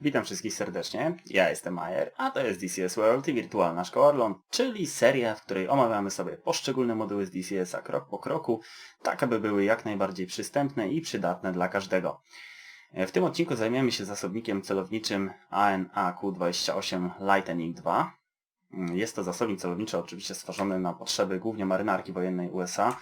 Witam wszystkich serdecznie, ja jestem Majer, a to jest DCS World i Wirtualna Szkoła Orlon, czyli seria, w której omawiamy sobie poszczególne moduły z DCS-a krok po kroku, tak aby były jak najbardziej przystępne i przydatne dla każdego. W tym odcinku zajmiemy się zasobnikiem celowniczym AN-AQ28 Lightning II. Jest to zasobnik celowniczy oczywiście stworzony na potrzeby głównie marynarki wojennej USA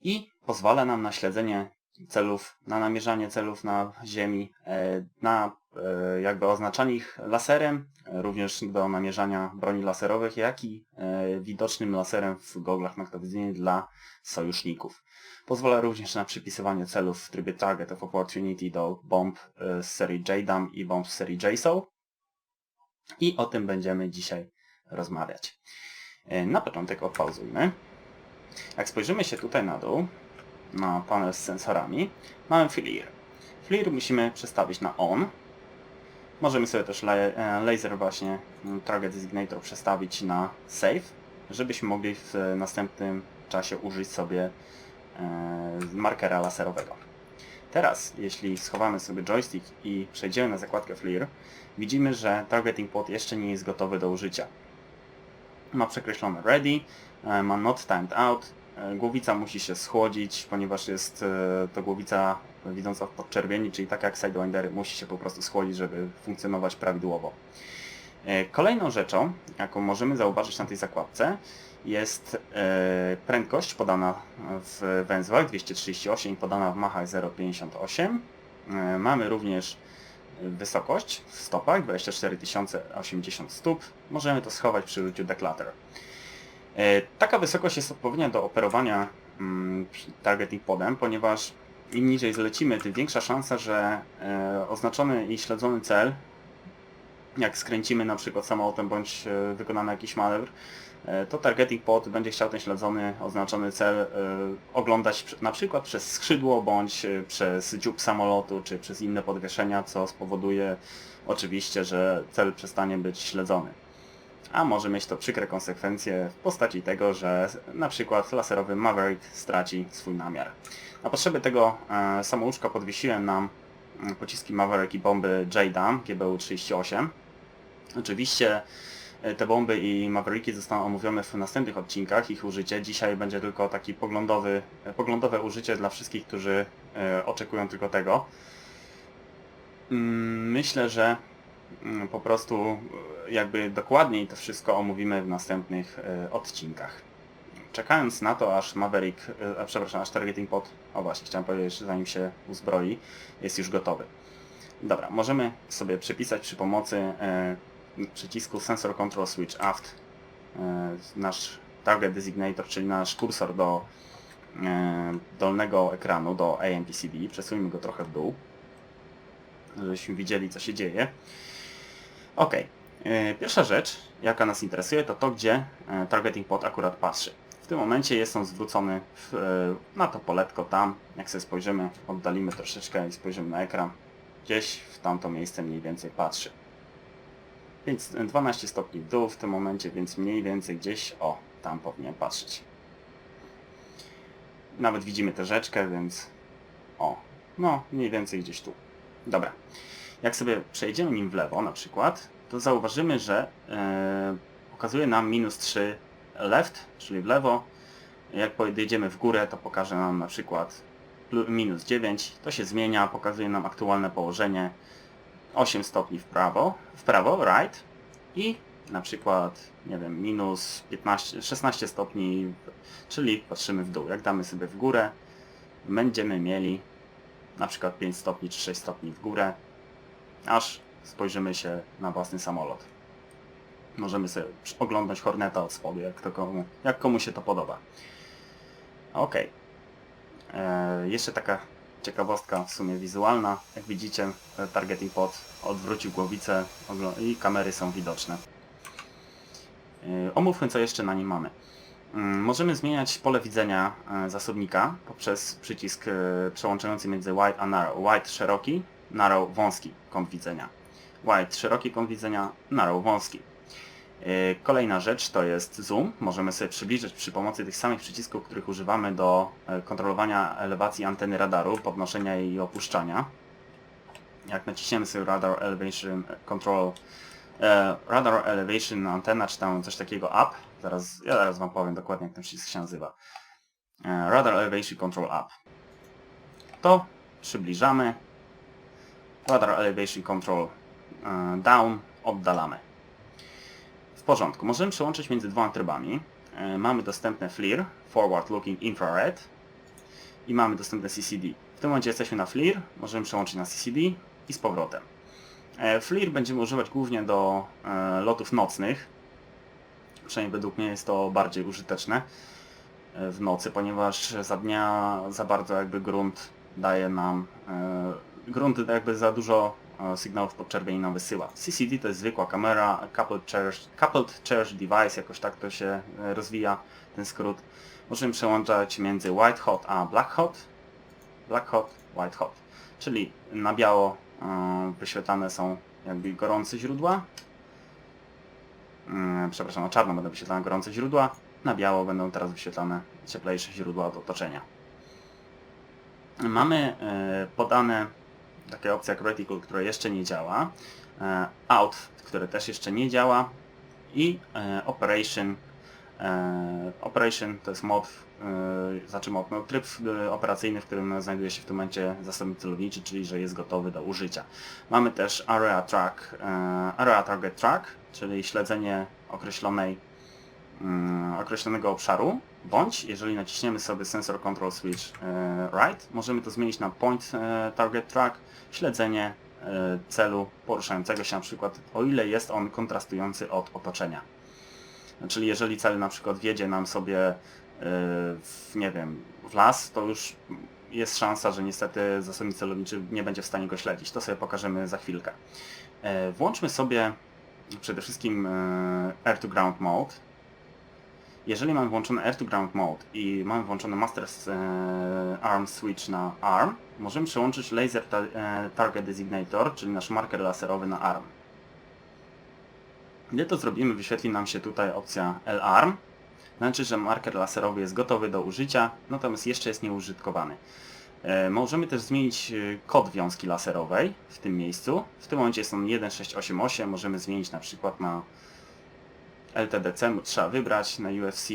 i pozwala nam na śledzenie celów, na namierzanie celów na ziemi, e, na e, jakby oznaczanie ich laserem, e, również do namierzania broni laserowych, jak i widocznym laserem w goglach naktowizyjnych dla sojuszników. Pozwala również na przypisywanie celów w trybie Target of Opportunity do bomb z serii JDAM i bomb z serii JSOW. I o tym będziemy dzisiaj rozmawiać. Na początek odpauzujmy. Jak spojrzymy się tutaj na dół, na panel z sensorami, mamy FLIR. FLIR musimy przestawić na ON. Możemy sobie też e, laser właśnie mm, Target Designator przestawić na Save, żebyśmy mogli w następnym czasie użyć sobie e, markera laserowego. Teraz, jeśli schowamy sobie joystick i przejdziemy na zakładkę FLIR, widzimy, że Targeting Pod jeszcze nie jest gotowy do użycia. Ma przekreślone Ready, e, ma Not Timed Out, głowica musi się schłodzić, ponieważ jest e, to głowica widząca w podczerwieni, czyli tak jak Sidewindery musi się po prostu schłodzić, żeby funkcjonować prawidłowo. E, kolejną rzeczą, jaką możemy zauważyć na tej zakładce, jest prędkość podana w węzłach 238 podana w machach 0,58. Mamy również wysokość w stopach 24 080 stóp. Możemy to schować przy użyciu declutter. E, taka wysokość jest odpowiednia do operowania mm, targeting podem, ponieważ im niżej zlecimy, tym większa szansa, że e, oznaczony i śledzony cel, jak skręcimy na przykład samolotem bądź e, wykonamy jakiś manewr, to targeting pod będzie chciał ten śledzony, oznaczony cel oglądać na przykład przez skrzydło, bądź przez dziób samolotu, czy przez inne podwieszenia, co spowoduje oczywiście, że cel przestanie być śledzony a może mieć to przykre konsekwencje w postaci tego, że na przykład laserowy Maverick straci swój namiar. Na potrzeby tego e, podwiesiłem nam mm, pociski Maverick i bomby JDAM GBU-38. Oczywiście e, te bomby i Mavericki zostaną omówione w następnych odcinkach, ich użycie. Dzisiaj będzie tylko taki poglądowy, e, poglądowe użycie dla wszystkich, którzy oczekują tylko tego. Mm, myślę, że mm, po prostu jakby dokładniej to wszystko omówimy w następnych e, odcinkach. Czekając na to, aż Maverick, e, a przepraszam, aż Targeting Pod, o właśnie, chciałem powiedzieć, zanim się uzbroi, jest już gotowy. Dobra, możemy sobie przypisać przy pomocy e, przycisku Sensor Control Switch Aft nasz Target Designator, czyli nasz kursor do dolnego ekranu, do AMPCB. Przesuńmy go trochę w dół, żebyśmy widzieli co się dzieje. Ok, pierwsza rzecz, jaka nas interesuje, to to, gdzie e, targeting pod akurat patrzy. W tym momencie jest on zwrócony w, e, na to poletko tam. Jak sobie spojrzymy, oddalimy troszeczkę i spojrzymy na ekran, gdzieś w tamto miejsce mniej więcej patrzy. Więc 12 stopni w dół w tym momencie, więc mniej więcej gdzieś, o, tam powinien patrzeć. Nawet widzimy tę rzeczkę, więc o, no mniej więcej gdzieś tu. Dobra. Jak sobie przejdziemy nim w lewo na przykład, to zauważymy, że e, pokazuje nam minus 3 left, czyli w lewo. Jak podjedziemy w górę, to pokaże nam na przykład minus 9. To się zmienia, pokazuje nam aktualne położenie 8 stopni w prawo, w prawo, right i na przykład, nie wiem, minus 15, 16 stopni, czyli patrzymy w dół. Jak damy sobie w górę, będziemy mieli na przykład 5 stopni czy 6 stopni w górę, aż spojrzymy się na własny samolot. Możemy sobie oglądać Horneta od spodu, jak, to komu, jak komu się to podoba. Ok. E, jeszcze taka ciekawostka w sumie wizualna. Jak widzicie, targeting pod odwrócił głowicę i kamery są widoczne. E, omówmy co jeszcze na nim mamy. Mm, możemy zmieniać pole widzenia e, zasobnika poprzez przycisk przełączający między wide a narrow. Wide szeroki, narrow wąski kąt widzenia. Wide szeroki kąt widzenia, narrow wąski. Yy, Kolejna rzecz to jest zoom. Możemy sobie przybliżyć przy pomocy tych samych przycisków, których używamy do e, kontrolowania elewacji anteny radaru, podnoszenia jej i opuszczania. Jak naciśniemy sobie Radar Elevation Control, e, Radar Elevation Antenna, czy tam coś takiego up, zaraz, ja zaraz Wam powiem dokładnie jak ten przycisk się nazywa. E, Radar Elevation Control Up. To przybliżamy. Radar Elevation Control e, Down oddalamy. W porządku. Możemy przełączyć między dwoma trybami. E, Mamy dostępne FLIR, Forward Looking Infrared i mamy dostępne CCD. W tym momencie jesteśmy na FLIR, możemy przełączyć na CCD i z powrotem. E, FLIR będziemy używać głównie do e, lotów nocnych. Przynajmniej według mnie jest to bardziej użyteczne e, w nocy, ponieważ za dnia za bardzo jakby grunt daje nam e, grunt jakby za dużo e, sygnałów podczerwieni nam wysyła. CCD to jest zwykła kamera, coupled charge, coupled charge device, jakoś tak to się e, rozwija, ten skrót. Możemy przełączać między white hot a black hot, black hot, white hot, czyli na biało e, wyświetlane są jakby gorące źródła, przepraszam, na czarno będą wyświetlane gorące źródła, na biało będą teraz wyświetlane cieplejsze źródła od otoczenia. Mamy e, podane takie opcje jak Reticle, które jeszcze nie działa, e, Out, które też jeszcze nie działa i e, Operation. E, Operation to jest mod, znaczy mod, no, tryb operacyjny, w którym znajduje się w tym momencie zasobnik celowniczy, czyli że jest gotowy do użycia. Mamy też Area Track, Area Target Track, czyli śledzenie określonej mm, określonego obszaru, bądź jeżeli naciśniemy sobie Sensor Control Switch e, Right, możemy to zmienić na Point e, Target Track, śledzenie e, celu poruszającego się na przykład, o ile jest on kontrastujący od otoczenia. Czyli jeżeli cel na przykład wjedzie nam sobie w, nie wiem, w las, to już jest szansa, że niestety zasobnik celowniczy nie będzie w stanie go śledzić. To sobie pokażemy za chwilkę. Włączmy sobie przede wszystkim Air to Ground Mode. Jeżeli mamy włączony Air to Ground Mode i mamy włączony Master e, Arm Switch na ARM, możemy przełączyć Laser e, Target Designator, czyli nasz marker laserowy na ARM. Gdy to zrobimy, wyświetli nam się tutaj opcja LARM. Znaczy, że marker laserowy jest gotowy do użycia, natomiast jeszcze jest nieużytkowany. E, Możemy też zmienić kod wiązki laserowej w tym miejscu. W tym momencie jest on 1688, możemy zmienić na przykład na LTDC, trzeba wybrać na UFC,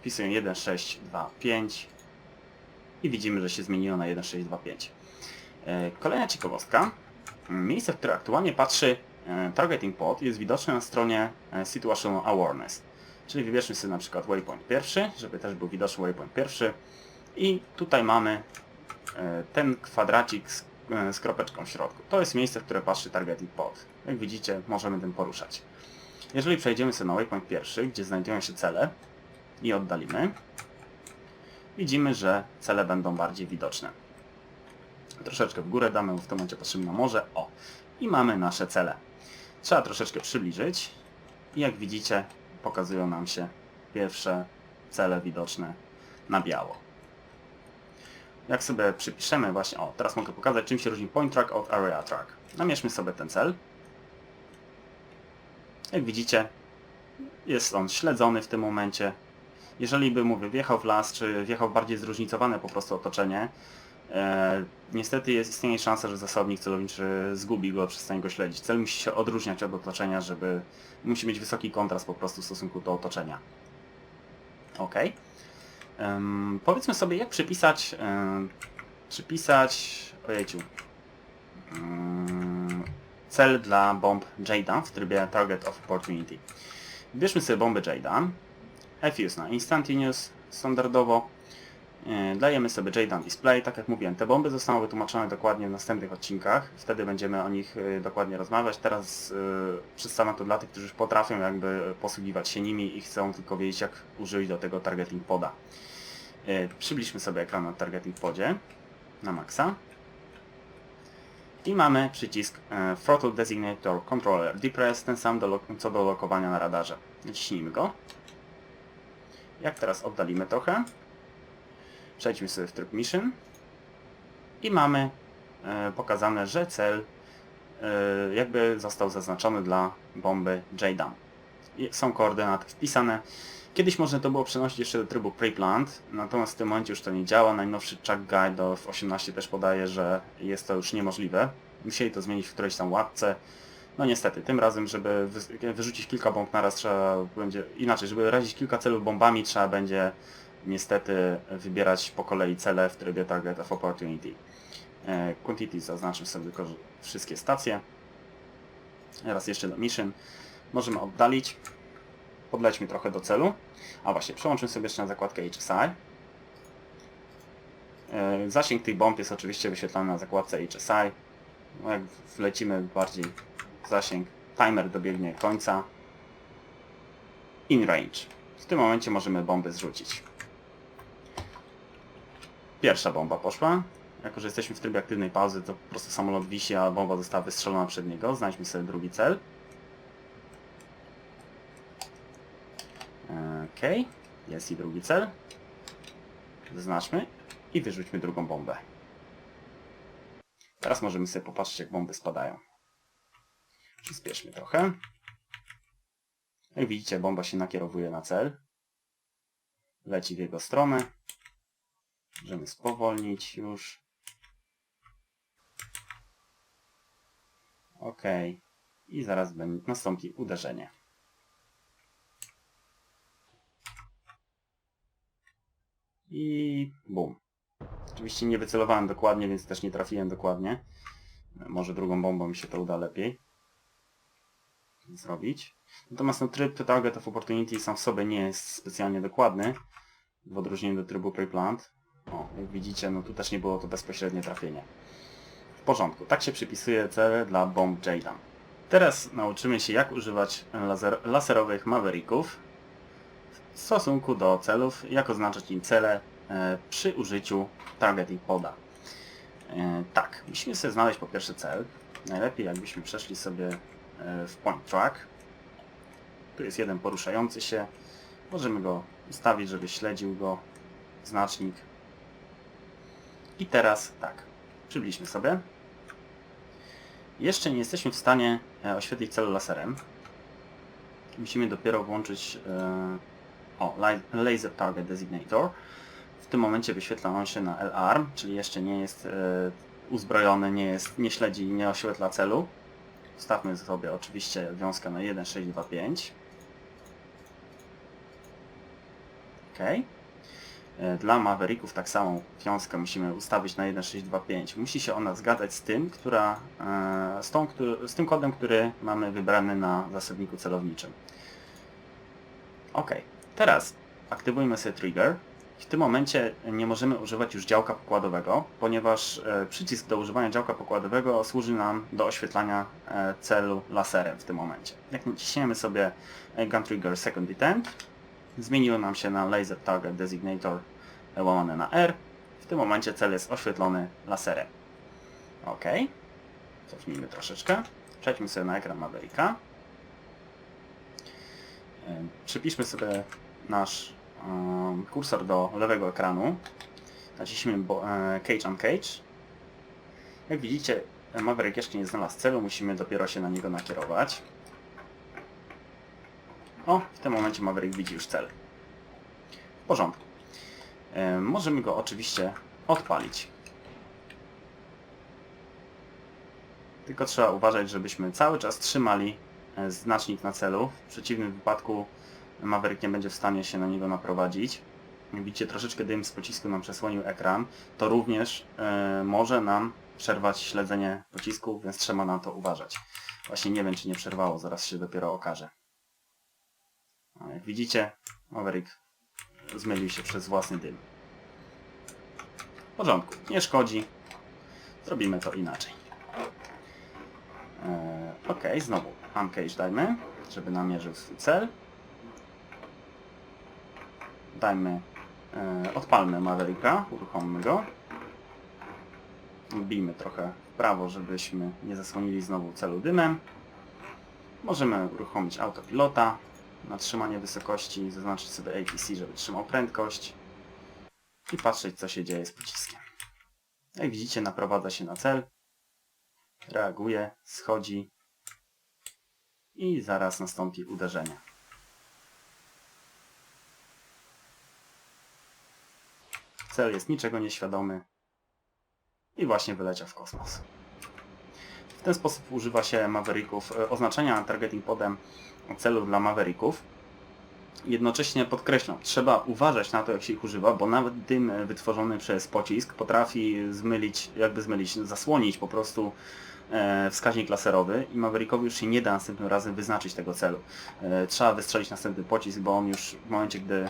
wpisuję 1625 i widzimy, że się zmieniło na 1625. E, Kolejna ciekawostka. Miejsce, w które aktualnie patrzy e, Targeting Pod jest widoczne na stronie e, Situational Awareness. Czyli wybierzmy sobie na przykład waypoint pierwszy, żeby też był widoczny waypoint pierwszy. I tutaj mamy ten kwadracik z, z kropeczką w środku. To jest miejsce, w które patrzy Targeting Pod. Jak widzicie, możemy tym poruszać. Jeżeli przejdziemy sobie na waypoint pierwszy, gdzie znajdują się cele i oddalimy, widzimy, że cele będą bardziej widoczne. Troszeczkę w górę damy, w tym momencie patrzymy na morze. O! I mamy nasze cele. Trzeba troszeczkę przybliżyć i jak widzicie pokazują nam się pierwsze cele widoczne na biało. Jak sobie przypiszemy właśnie, o teraz mogę pokazać czym się różni point track od area track. Namierzmy sobie ten cel. Jak widzicie jest on śledzony w tym momencie. Jeżeli by mu wjechał w las, czy wjechał w bardziej zróżnicowane po prostu otoczenie, e, niestety jest, istnieje szansa, że zasobnik celowniczy zgubi go, przestanie go śledzić. Cel musi się odróżniać od otoczenia, żeby musi mieć wysoki kontrast po prostu w stosunku do otoczenia. Ok. Em, powiedzmy sobie, jak przypisać, em, przypisać, ojejciu, mm, cel dla bomb Jada w trybie Target of Opportunity. Bierzmy sobie bombę Jada, Fuse na Instantaneous standardowo, E, Dajemy sobie JDAN Display, tak jak mówiłem, te bomby zostaną wytłumaczone dokładnie w następnych odcinkach, wtedy będziemy o nich e, dokładnie rozmawiać. Teraz e, przedstawiam to dla tych, którzy już potrafią jakby posługiwać się nimi i chcą tylko wiedzieć jak użyć do tego targeting poda. Przybliżmy sobie ekran na targeting podzie na maksa. I mamy przycisk e, Throttle Designator Controller Depress, ten sam do, co do lokowania na radarze. Naciśnijmy go. Jak teraz oddalimy trochę, Przejdźmy sobie w tryb Mission i mamy e, pokazane, że cel e, jakby został zaznaczony dla bomby JDAM. Są koordynaty wpisane. Kiedyś można to było przenosić jeszcze do trybu Preplant, natomiast w tym momencie już to nie działa. Najnowszy Chuck Guide of 18 też podaje, że jest to już niemożliwe. Musieli to zmienić w którejś tam łapce. No niestety, tym razem, żeby wy- wyrzucić kilka bomb naraz trzeba będzie, inaczej, żeby razić kilka celów bombami trzeba będzie niestety wybierać po kolei cele w trybie Target of Opportunity. E, Quantity zaznaczmy sobie tylko wszystkie stacje. Teraz jeszcze do Mission. Możemy oddalić. Podlećmy trochę do celu. A właśnie, przełączmy sobie jeszcze na zakładkę HSI. E, Zasięg tych bomb jest oczywiście wyświetlany na zakładce HSI. No jak wlecimy bardziej w zasięg, timer dobiegnie końca. In range. W tym momencie możemy bomby zrzucić. Pierwsza bomba poszła. Jako, że jesteśmy w trybie aktywnej pauzy, to po prostu samolot wisi, a bomba została wystrzelona przed niego. Znajdźmy sobie drugi cel. Okej, jest i drugi cel. Zaznaczmy i wyrzućmy drugą bombę. Teraz możemy sobie popatrzeć, jak bomby spadają. Przyspieszmy trochę. Jak widzicie, bomba się nakierowuje na cel. Leci w jego stronę. Możemy spowolnić już. Ok. I zaraz nastąpi uderzenie. I bum. Oczywiście nie wycelowałem dokładnie, więc też nie trafiłem dokładnie. Może drugą bombą mi się to uda lepiej zrobić. Natomiast no, tryb Target of Opportunity sam w sobie nie jest specjalnie dokładny, w odróżnieniu do trybu Preplant. O, jak widzicie, no tu też nie było to bezpośrednie trafienie. W porządku, tak się przypisuje cele dla bomb JDAM. Teraz nauczymy się jak używać laser, laserowych Mavericków w stosunku do celów, jak oznaczać im cele e, przy użyciu Targeting Poda. E, tak, musimy sobie znaleźć po pierwsze cel. Najlepiej jakbyśmy przeszli sobie e, w Point Track. Tu jest jeden poruszający się. Możemy go ustawić, żeby śledził go znacznik. I teraz tak, przybliżmy sobie. Jeszcze nie jesteśmy w stanie oświetlić celu laserem. Musimy dopiero włączyć o, Laser Target Designator. W tym momencie wyświetla on się na L-arm, czyli jeszcze nie jest e, uzbrojony, nie, jest, nie śledzi i nie oświetla celu. Wstawmy sobie oczywiście wiązkę na 1.6.2.5. OK. E, Dla Mavericków tak samo wiązkę musimy ustawić na 1.6.2.5. Musi się ona zgadzać z tym, która, e, z, tą, z tym kodem, który mamy wybrany na zasobniku celowniczym. OK. Teraz aktywujmy sobie trigger. W tym momencie nie możemy używać już działka pokładowego, ponieważ e, przycisk do używania działka pokładowego służy nam do oświetlania e, celu laserem w tym momencie. Jak naciśniemy sobie e, Gun Trigger Second Intent, zmieniło nam się na Laser Target Designator łamane na R. W tym momencie cel jest oświetlony laserem. OK. Cofnijmy troszeczkę. Przejdźmy sobie na ekran Mavericka. Przypiszmy sobie nasz kursor do lewego ekranu. Naciśnijmy e, Cage on Cage. Jak widzicie, Maverick jeszcze nie znalazł celu, musimy dopiero się na niego nakierować. O, w tym momencie Maverick widzi już cel. W porządku. E, możemy go oczywiście odpalić. Tylko trzeba uważać, żebyśmy cały czas trzymali e, znacznik na celu. W przeciwnym wypadku Maverick nie będzie w stanie się na niego naprowadzić. Widzicie, troszeczkę dym z pocisku nam przesłonił ekran. To również e, może nam przerwać śledzenie pocisku, więc trzeba na to uważać. Właśnie nie wiem, czy nie przerwało, zaraz się dopiero okaże. A jak widzicie, Maverick zmylił się przez własny dym. W porządku, nie szkodzi. Zrobimy to inaczej. E, ok, znowu uncage dajmy, żeby namierzył swój cel. Dajmy, e, odpalmy Mavericka, uruchommy go. Bijmy trochę w prawo, żebyśmy nie zasłonili znowu celu dymem. Możemy uruchomić autopilota na trzymanie wysokości, zaznaczyć sobie APC, żeby trzymał prędkość i patrzeć co się dzieje z pociskiem. Jak widzicie naprowadza się na cel. reaguje, schodzi i zaraz nastąpi uderzenie. Cel jest niczego nieświadomy i właśnie wyleciał w kosmos. W ten sposób używa się Mavericków, e, oznaczenia targeting podem celów dla Mavericków. Jednocześnie podkreślam, trzeba uważać na to, jak się ich używa, bo nawet dym wytworzony przez pocisk potrafi zmylić, jakby zmylić, zasłonić po prostu e, wskaźnik laserowy i Maverickowi już się nie da następnym razem wyznaczyć tego celu. E, trzeba wystrzelić następny pocisk, bo on już w momencie, gdy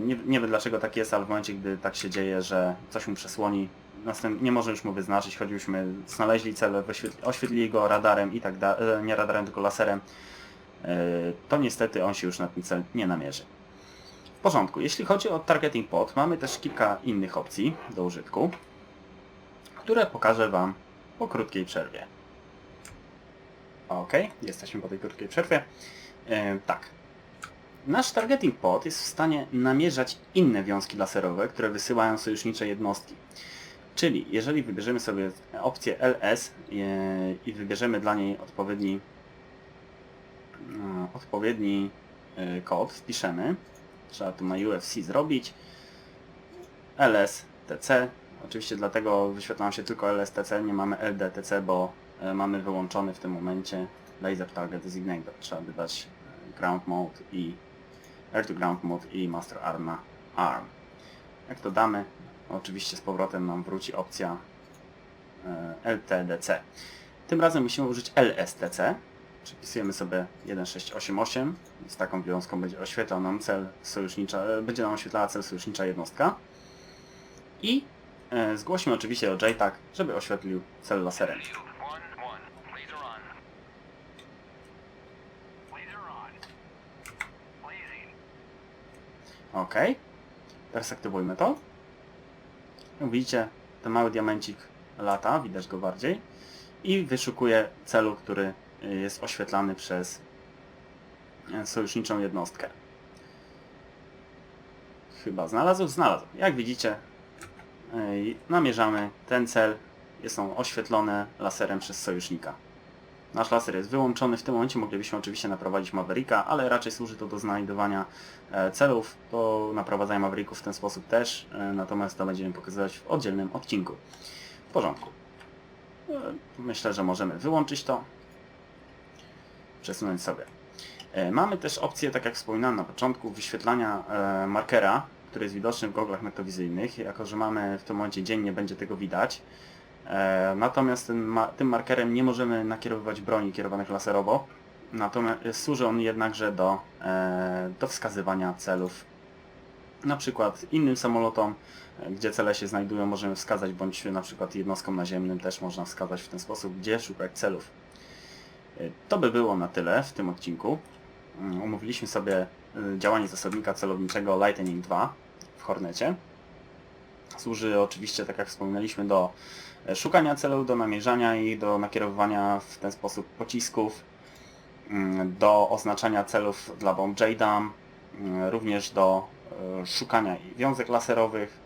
nie, nie wiem dlaczego tak jest, ale w momencie, gdy tak się dzieje, że coś mu przesłoni, następ, nie może już mu wyznaczyć, choćbyśmy znaleźli cel, oświetlili go radarem i tak dalej, nie radarem, tylko laserem, e, to niestety on się już na ten cel nie namierzy. W porządku, jeśli chodzi o targeting pod, mamy też kilka innych opcji do użytku, które pokażę Wam po krótkiej przerwie. Ok, jesteśmy po tej krótkiej przerwie. E, tak. Nasz targeting pod jest w stanie namierzać inne wiązki laserowe, które wysyłają sojusznicze jednostki. Czyli jeżeli wybierzemy sobie opcję LS e, i wybierzemy dla niej odpowiedni, e, odpowiedni e, kod, wpiszemy, trzeba tu na UFC zrobić, LSTC, oczywiście dlatego wyświetla się tylko LSTC, nie mamy LDTC, bo mamy wyłączony w tym momencie Laser Target Designator, trzeba dodać e, Ground Mode i Air to Ground Mode i Master Arm na ARM. Jak to damy, oczywiście z powrotem nam wróci opcja e, LTDC. Tym razem musimy użyć LSTC. Przypisujemy sobie 1688. Z taką wiązką będzie oświetlał nam cel sojusznicza, e, będzie nam oświetlała cel sojusznicza jednostka. I e, zgłosimy oczywiście do JTAG, żeby oświetlił cel laserem. Shield one one. Laser on. Laser on. Blazing. Ok. Teraz aktywujmy to. Jak widzicie, ten mały diamencik lata, widać go bardziej. I wyszukuje celu, który y, jest oświetlany przez y, sojuszniczą jednostkę. Chyba znalazł? Znalazł. Jak widzicie, y, namierzamy ten cel. Jest on oświetlony laserem przez sojusznika. Nasz laser jest wyłączony. W tym momencie moglibyśmy oczywiście naprowadzić Mavericka, ale raczej służy to do znajdowania e, celów, do naprowadzania Mavericków w ten sposób też, e, natomiast to będziemy pokazywać w oddzielnym odcinku. W porządku. E, Myślę, że możemy wyłączyć to. Przesunąć sobie. Mamy też opcję, tak jak wspominałem na początku, wyświetlania markera, który jest widoczny w goglach noktowizyjnych. Jako, że mamy w tym momencie dzień, nie będzie tego widać. E, Natomiast tym, tym markerem nie możemy nakierowywać broni kierowanych laserowo. Natomiast służy on jednakże do, e, do wskazywania celów. Na przykład innym samolotom, gdzie cele się znajdują, możemy wskazać, bądź na przykład jednostkom naziemnym też można wskazać w ten sposób, gdzie szukać celów. E, To by było na tyle w tym odcinku. Mm, Umówiliśmy sobie działanie zasobnika celowniczego Lightning 2 w Hornecie. Służy oczywiście, tak jak wspominaliśmy, do e, szukania celów, do namierzania i do nakierowywania w ten sposób pocisków, mm, do oznaczania celów dla bomb JDAM, mm, również do e, szukania wiązek laserowych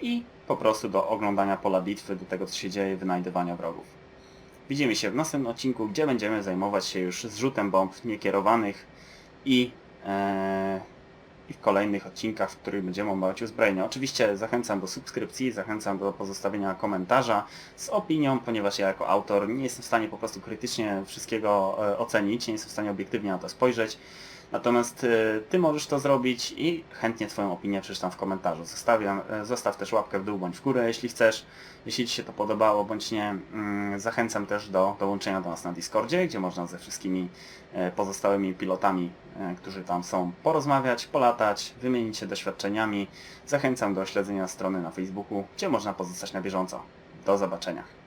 i po prostu do oglądania pola bitwy, do tego co się dzieje, wynajdywania wrogów. Widzimy się w następnym odcinku, gdzie będziemy zajmować się już zrzutem bomb niekierowanych i, e, i w kolejnych odcinkach, w których będziemy omawiać uzbrojenie. Oczywiście zachęcam do subskrypcji, zachęcam do pozostawienia komentarza z opinią, ponieważ ja jako autor nie jestem w stanie po prostu krytycznie wszystkiego e, ocenić, nie jestem w stanie obiektywnie na to spojrzeć. Natomiast e, Ty możesz to zrobić i chętnie Twoją opinię przeczytam w komentarzu. Zostawiam, e, zostaw też łapkę w dół bądź w górę, jeśli chcesz. Jeśli Ci się to podobało bądź nie, mm, zachęcam też do dołączenia do nas na Discordzie, gdzie można ze wszystkimi e, pozostałymi pilotami, którzy tam są, porozmawiać, polatać, wymienić się doświadczeniami. Zachęcam do śledzenia strony na Facebooku, gdzie można pozostać na bieżąco. Do zobaczenia.